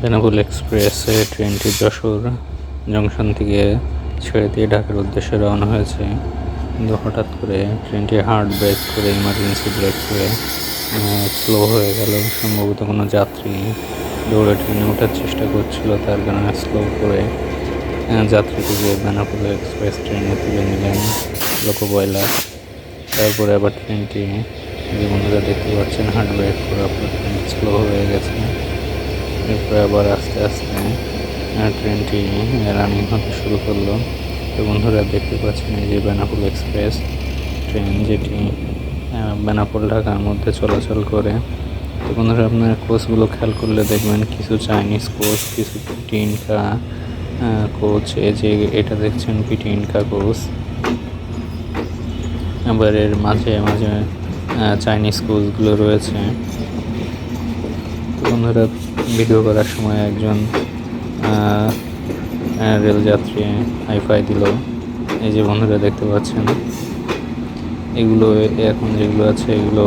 বেনাপুল এক্সপ্রেসে ট্রেনটি যশোর জংশন থেকে ছেড়ে দিয়ে ঢাকার উদ্দেশ্যে রওনা হয়েছে। কিন্তু হঠাৎ করে ট্রেনটি হার্ড ব্রেক করে ইমার্জেন্সি ব্রেক করে স্লো হয়ে গেল। সম্ভবত কোনো যাত্রী দৌড়ে ট্রেনে ওঠার চেষ্টা করছিল, তার কারণে স্লো করে যাত্রীটিকে বেনাপুল এক্সপ্রেস ট্রেনে তুলে নিলেন লোকবয়লা তারপরে আবার ট্রেনটি, যে বন্ধুরা দেখতে পাচ্ছেন, হার্ড ব্রেক করে আপনার ট্রেন স্লো হয়ে গেছে। এরপরে আবার আস্তে আস্তে ট্রেনটি রানিং হতে শুরু করল। তো বন্ধুরা দেখতে পাচ্ছেন এই যে বেনাপুল এক্সপ্রেস ট্রেন যেটি বেনাপোল ঢাকার মধ্যে চলাচল করে। তো বন্ধুরা আপনার কোচগুলো খেয়াল করলে দেখবেন কিছু চাইনিজ কোচ কিছু পিটিনকা কোচ এই যে এটা দেখছেন পিটিনকা কোচ আবার এর মাঝে মাঝে চাইনিজ কোচগুলো রয়েছে। তো বন্ধুরা ভিডিও করার সময় একজন রেলযাত্রী হাইফাই দিল। এই যে বন্ধুরা দেখতে পাচ্ছেন, এগুলো এখন যেগুলো আছে এগুলো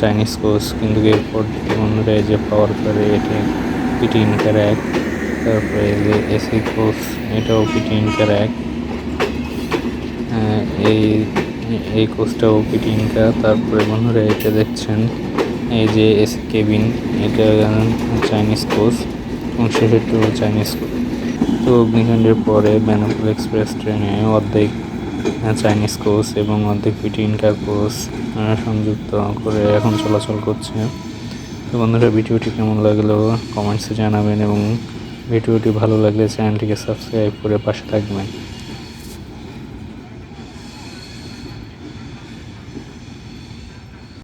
চাইনিজ কোচ কিন্তু এরপর বন্ধুরা এই যে পাওয়ার করে এটি পিটি ইনকার এক তারপরে এই যে এসি কোচ এটাও পিটি ইনকার এক এই এই কোচটাও পিটি ইনকা তারপরে বন্ধুরা এটা দেখছেন এই যে এস কেবিন, এটা চাইনিজ কোচ, এবং সেক্ষেত্রেও চাইনিজ তো অগ্নিকাণ্ডের পরে বেনাপুর এক্সপ্রেস ট্রেনে অর্ধেক চাইনিজ কোচ এবং অর্ধেক পিটি ইনকার কোচ সংযুক্ত করে এখন চলাচল করছে। তো বন্ধুরা, ভিডিওটি কেমন লাগল কমেন্টসে জানাবেন এবং ভিডিওটি ভালো লাগলে চ্যানেলটিকে সাবস্ক্রাইব করে পাশে থাকবেন।